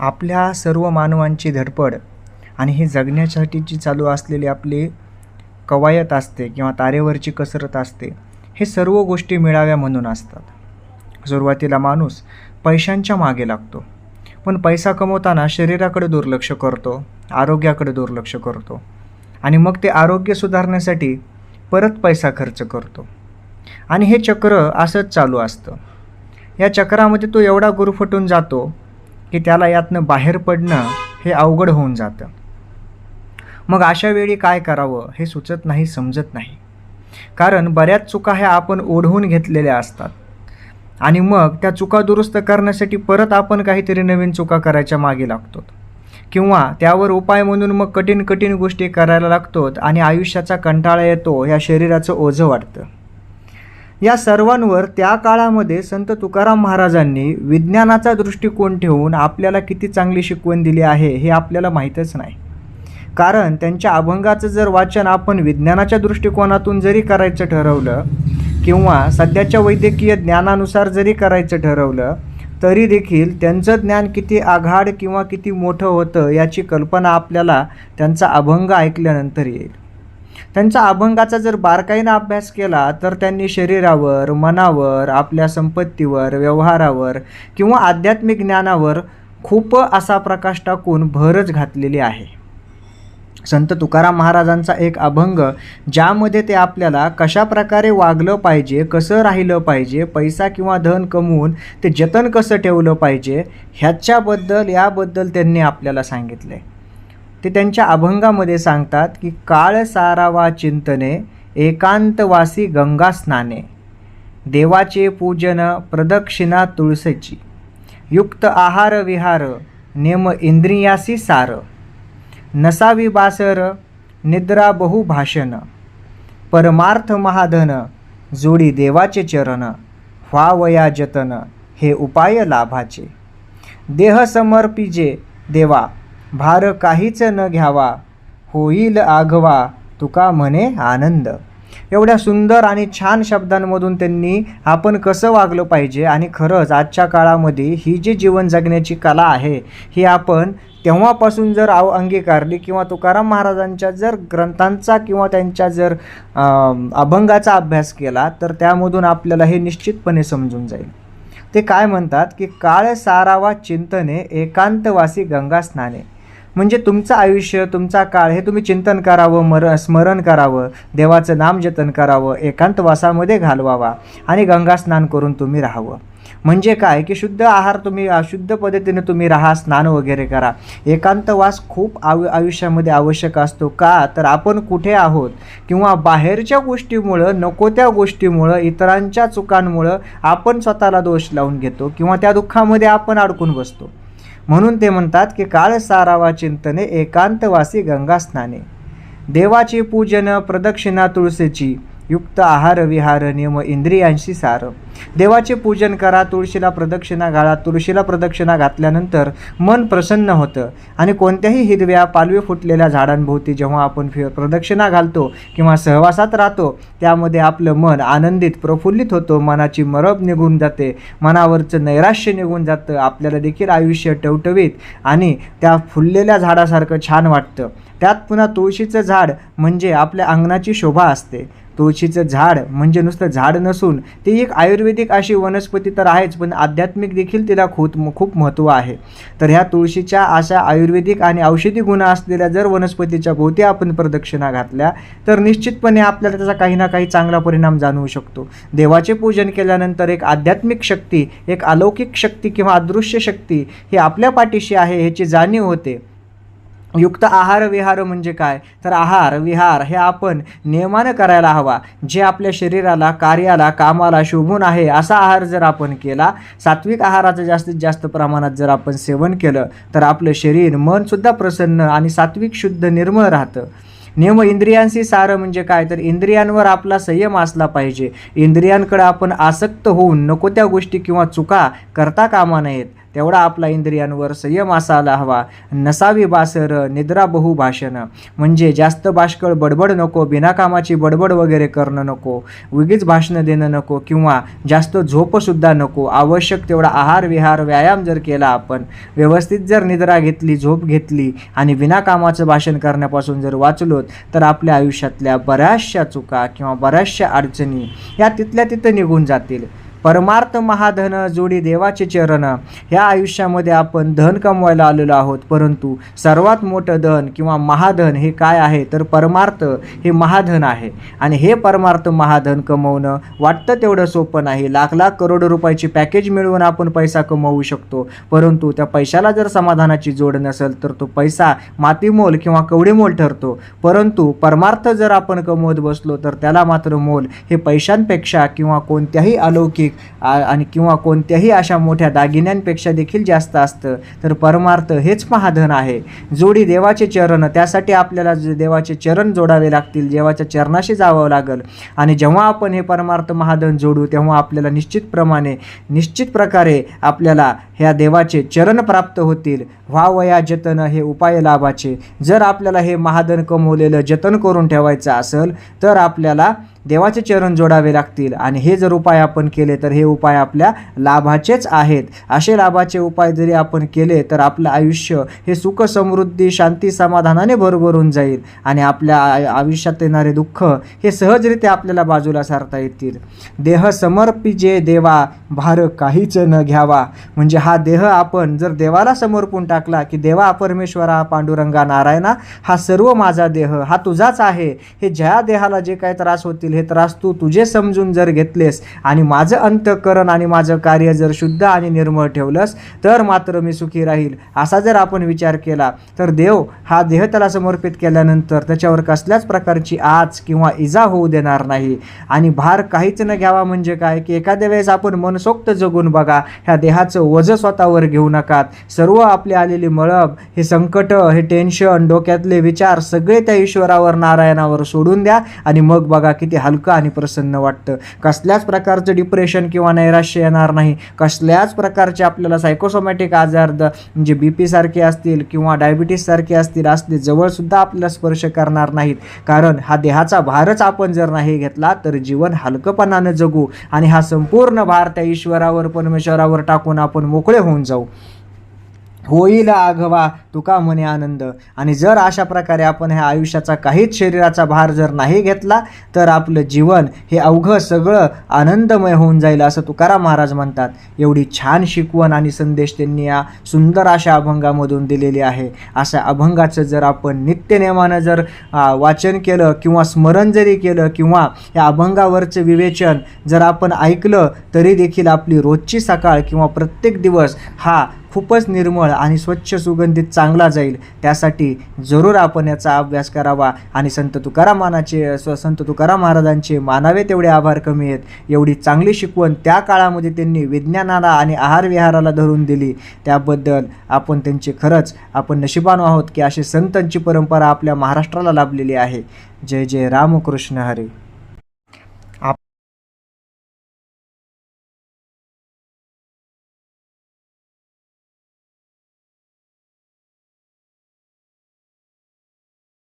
आपल्या सर्व मानवांची धडपड आणि हे जगण्यासाठीची चालू असलेली आपली कवायत असते किंवा तारेवरची कसरत असते हे सर्व गोष्टी मिळाव्या म्हणून असतात. सुरुवातीला माणूस पैशांच्या मागे लागतो पण पैसा कमवताना शरीराकडे दुर्लक्ष करतो आरोग्याकडे दुर्लक्ष करतो आणि मग ते आरोग्य सुधारण्यासाठी परत पैसा खर्च करतो. आणि हे चक्र असंच चालू असतं. या चक्रामध्ये तो एवढा गुरफटून जातो की त्याला यातनं बाहेर पडणं हे अवघड होऊन जातं. मग अशा वेळी काय करावं हे सुचत नाही समजत नाही. कारण बऱ्याच चुका ह्या आपण ओढवून घेतलेल्या असतात. आणि मग त्या चुका दुरुस्त करण्यासाठी परत आपण काहीतरी नवीन चुका करायच्या मागे लागतो किंवा त्यावर उपाय म्हणून मग कठीण कठीण गोष्टी करायला लागतो आणि आयुष्याचा कंटाळा येतो या शरीराचं ओझं वाटतं या सर्वांवर त्या काळामध्ये संत तुकाराम महाराजांनी विज्ञानाचा दृष्टिकोन ठेवून आपल्याला किती चांगली शिकवण दिली आहे हे आपल्याला माहीतच नाही. कारण त्यांच्या अभंगाचं जर वाचन आपण विज्ञानाच्या दृष्टिकोनातून जरी करायचं ठरवलं किंवा सध्याच्या वैद्यकीय ज्ञानानुसार जरी करायचं ठरवलं तरी देखील त्यांचं ज्ञान किती आघाड किंवा किती मोठं होतं याची कल्पना आपल्याला त्यांचा अभंग ऐकल्यानंतर येईल. त्यांचा अभंगाचा जर बारकाईनं अभ्यास केला तर त्यांनी शरीरावर मनावर आपल्या संपत्तीवर व्यवहारावर किंवा आध्यात्मिक ज्ञानावर खूप असा प्रकाश टाकून भरच घातलेली आहे. संत तुकाराम महाराजांचा एक अभंग ज्यामध्ये ते आपल्याला कशा प्रकारे वागलं पाहिजे कसं राहिलं पाहिजे पैसा किंवा धन कमवून ते जतन कसं ठेवलं पाहिजे ह्याच्याबद्दल याबद्दल त्यांनी आपल्याला सांगितलं आहे ते त्यांच्या अभंगामध्ये सांगतात की काळ सारावा चिंतने एकांतवासी गंगा स्नाने. देवाचे पूजन प्रदक्षिणा तुळसेची. युक्त आहार विहार नेम इंद्रियासी सार. नसावी बासर निद्रा बहुभाषण. परमार्थ महाधन जोडी देवाचे चरण. व्हावया जतन हे उपाय लाभाचे. देह समर्पिजे देवा भार काहीच न घ्यावा. होईल आघवा तुका म्हणे आनंद. एवढ्या सुंदर आणि छान शब्दांमधून त्यांनी आपण कसं वागलं पाहिजे आणि खरंच आजच्या काळामध्ये ही जी जीवन जगण्याची कला आहे ही आपण तेव्हापासून जर आव अंगीकारली किंवा तुकाराम महाराजांच्या जर ग्रंथांचा किंवा त्यांच्या जर अभंगाचा अभ्यास केला तर त्यामधून आपल्याला हे निश्चितपणे समजून जाईल. ते काय म्हणतात की काळ सारावा चिंतने एकांतवासी गंगा स्नाने म्हणजे तुमचं आयुष्य तुमचा काळ हे तुम्ही चिंतन करावं मर स्मरण करावं देवाचं नाम जतन करावं एकांतवासामध्ये घालवावा आणि गंगा स्नान करून तुम्ही राहावं. म्हणजे काय? की शुद्ध आहार तुम्ही शुद्ध पद्धतीने तुम्ही राहा स्नान वगैरे करा. एकांतवास खूप आयु आयुष्यामध्ये आवश्यक असतो. का? तर आपण कुठे आहोत? किंवा बाहेरच्या गोष्टीमुळं नको त्या गोष्टीमुळं इतरांच्या चुकांमुळं आपण स्वतःला दोष लावून घेतो किंवा त्या दुःखामध्ये आपण अडकून बसतो. म्हणून ते म्हणतात की काळ सारावा चिंतने एकांतवासी गंगा स्नाने देवाचे पूजन प्रदक्षिणा तुळशीची युक्त आहार विहार नियम इंद्रियांशी सार. देवाचे पूजन करा तुळशीला प्रदक्षिणा घाला. तुळशीला प्रदक्षिणा घातल्यानंतर मन प्रसन्न होतं. आणि कोणत्याही हिरव्या पालवी फुटलेल्या झाडांभोवती जेव्हा आपण फि प्रदक्षिणा घालतो किंवा सहवासात राहतो त्यामध्ये आपलं मन आनंदित प्रफुल्लित होतो. मनाची मरब निघून जाते. मनावरचं नैराश्य निघून जातं. आपल्याला देखील आयुष्य टवटवीत आणि त्या फुललेल्या झाडासारखं छान वाटतं. त्यात पुन्हा तुळशीचं झाड म्हणजे आपल्या अंगणाची शोभा असते. तुळशीचं झाड म्हणजे नुसतं झाड नसून ती एक आयुर्वेदिक अशी वनस्पती तर आहेच पण आध्यात्मिक देखील तिला खूप खूप महत्त्व आहे. तर ह्या तुळशीच्या अशा आयुर्वेदिक आणि औषधी गुण असलेल्या जर वनस्पतीच्या भोवती आपण प्रदक्षिणा घातल्या तर निश्चितपणे आपल्याला त्याचा काही ना काही चांगला परिणाम जाणवू शकतो. देवाचे पूजन केल्यानंतर एक आध्यात्मिक शक्ती एक अलौकिक शक्ती किंवा अदृश्य शक्ती ही आपल्या पाठीशी आहे ह्याची जाणीव होते. युक्त आहार विहार म्हणजे काय? तर आहार विहार हे आपण नियमानं करायला हवा. जे आपल्या शरीराला कार्याला कामाला शोभून आहे असा आहार जर आपण केला सात्विक आहाराचं जास्तीत जास्त प्रमाणात जर आपण सेवन केलं तर आपलं शरीर मनसुद्धा प्रसन्न आणि सात्विक शुद्ध निर्मळ राहतं. नियम इंद्रियांशी सारं म्हणजे काय? तर इंद्रियांवर आपला संयम असला पाहिजे. इंद्रियांकडे आपण आसक्त होऊन नको त्या गोष्टी किंवा चुका करता कामा नयेत. तेवढा आपला इंद्रियांवर संयम असायला हवा. नसावी बासर निद्रा बहु भाषण. म्हणजे जास्त बाष्कळ बडबड नको बिनाकामाची बडबड वगैरे करणं नको उगीच भाषणं देणं नको किंवा जास्त झोपसुद्धा नको. आवश्यक तेवढा आहार विहार व्यायाम जर केला आपण व्यवस्थित जर निद्रा घेतली झोप घेतली आणि विनाकामाचं भाषण करण्यापासून जर वाचलोत तर आपल्या आयुष्यातल्या बऱ्याचशा चुका किंवा बऱ्याचशा अडचणी या तिथल्या तिथं निघून जातील. परमार्थ महाधन जोडी देवाचे चरण. ह्या आयुष्यामध्ये आपण धन कमवायला आलेलो आहोत. परंतु सर्वात मोठं धन किंवा महाधन हे काय आहे? तर परमार्थ हे महाधन आहे. आणि हे परमार्थ महाधन कमवणं वाटतं तेवढं सोपं नाही. लाख लाख करोड रुपयाची पॅकेज मिळवून आपण पैसा कमवू शकतो. परंतु त्या पैशाला जर समाधानाची जोड नसेल तर तो पैसा मातीमोल किंवा कवडीमोल ठरतो. परंतु परमार्थ जर आपण कमवत बसलो तर त्याला मात्र मोल हे पैशांपेक्षा किंवा कोणत्याही अलौकिक आ- आणि किंवा कोणत्याही अशा मोठ्या दागिन्यांपेक्षा देखील जास्त असतं तर परमार्थ हेच महाधन आहे. जोडी देवाचे चरण त्यासाठी आपल्याला देवाचे चरण जोडावे लागतील देवाच्या चरणाशी जावं लागेल. आणि जेव्हा आपण हे परमार्थ महाधन जोडू तेव्हा आपल्याला निश्चितप्रमाणे निश्चित प्रकारे आपल्याला ह्या देवाचे चरण प्राप्त होतील. व्हावया जतन हे उपाय लाभाचे. जर आपल्याला हे महाधन कमवलेलं जतन करून ठेवायचं असेल तर आपल्याला देवाचे चरण जोडावे लागतील. आणि हे जर उपाय आपण केले तर हे उपाय आपल्या लाभाचेच आहेत. असे लाभाचे उपाय जरी आपण केले तर आपलं आयुष्य हे सुख समृद्धी शांती समाधानाने भरभरून जाईल. आणि आपल्या आय- आयुष्यात येणारे दुःख हे सहजरित्या आपल्याला बाजूला सारता येतील. देह समर्पिजे देवा भार काहीच न घ्यावा. म्हणजे हा देह आपण जर देवाला समर्पून टाकला की देवा परमेश्वरा पांडुरंगा नारायणा हा सर्व माझा देह हा तुझाच आहे. हे ज्या देहाला जे काही त्रास होतील हे त्रास तू. तुझे समजून जर घेतलेस आणि माझं अंतकरण आणि माझं कार्य जर शुद्ध आणि निर्मळ ठेवलंस तर मात्र मी सुखी राहील. असा जर आपण विचार केला तर देव हा देह त्याला समर्पित केल्यानंतर त्याच्यावर कसल्याच प्रकारची आच किंवा इजा होऊ देणार नाही. आणि भार काहीच न घ्यावा म्हणजे काय? की एखाद्या वेळेस आपण मनसोक्त जगून बघा ह्या देहाचं वजं स्वतःवर घेऊ नकात. सर्व आपली आलेली मळब हे संकट हे टेन्शन डोक्यातले विचार सगळे त्या ईश्वरावर नारायणावर सोडून द्या आणि मग बघा किती हलकं आणि प्रसन्न वाटतं. कसल्याच प्रकारचं डिप्रेशन किंवा नैराश्य येणार नाही. कसल्याच प्रकारचे आपल्याला सायकोसोमॅटिक आजार द म्हणजे बी पीसारखे असतील किंवा डायबिटीससारखे असतील असले जवळसुद्धा आपल्याला स्पर्श करणार नाहीत. कारण हा देहाचा भारच आपण जर नाही घेतला तर जीवन हलकपणानं जगू आणि हा संपूर्ण भार त्या ईश्वरावर परमेश्वरावर टाकून आपण मोकळे होऊन जाऊ. होईल आघवा तुका म्हणे आनंद. आणि जर अशा प्रकारे आपण ह्या आयुष्याचा काहीच शरीराचा भार जर नाही घेतला तर आपलं जीवन हे अवघं सगळं आनंदमय होऊन जाईल असं तुकाराम महाराज म्हणतात. एवढी छान शिकवण आणि संदेश त्यांनी या सुंदर अशा अभंगामधून दिलेली आहे. अशा अभंगाचं जर आपण नित्यनेमानं जर वाचन केलं किंवा स्मरण जरी केलं किंवा या अभंगावरचं विवेचन जर आपण ऐकलं तरी देखील आपली रोजची सकाळ किंवा प्रत्येक दिवस हा खूपच निर्मळ आणि स्वच्छ सुगंधित चांगला जाईल. त्यासाठी जरूर आपण याचा अभ्यास करावा. आणि संत तुकारामानाचे स्व संत तुकाराम महाराजांचे मानावे तेवढे आभार कमी आहेत. एवढी चांगली शिकवण त्या काळामध्ये त्यांनी विज्ञानाला आणि आहार विहाराला धरून दिली. त्याबद्दल आपण त्यांचे खरंच आपण नशिबानो आहोत की अशी संतांची परंपरा आपल्या महाराष्ट्राला लाभलेली आहे. जय जय रामकृष्ण हरे.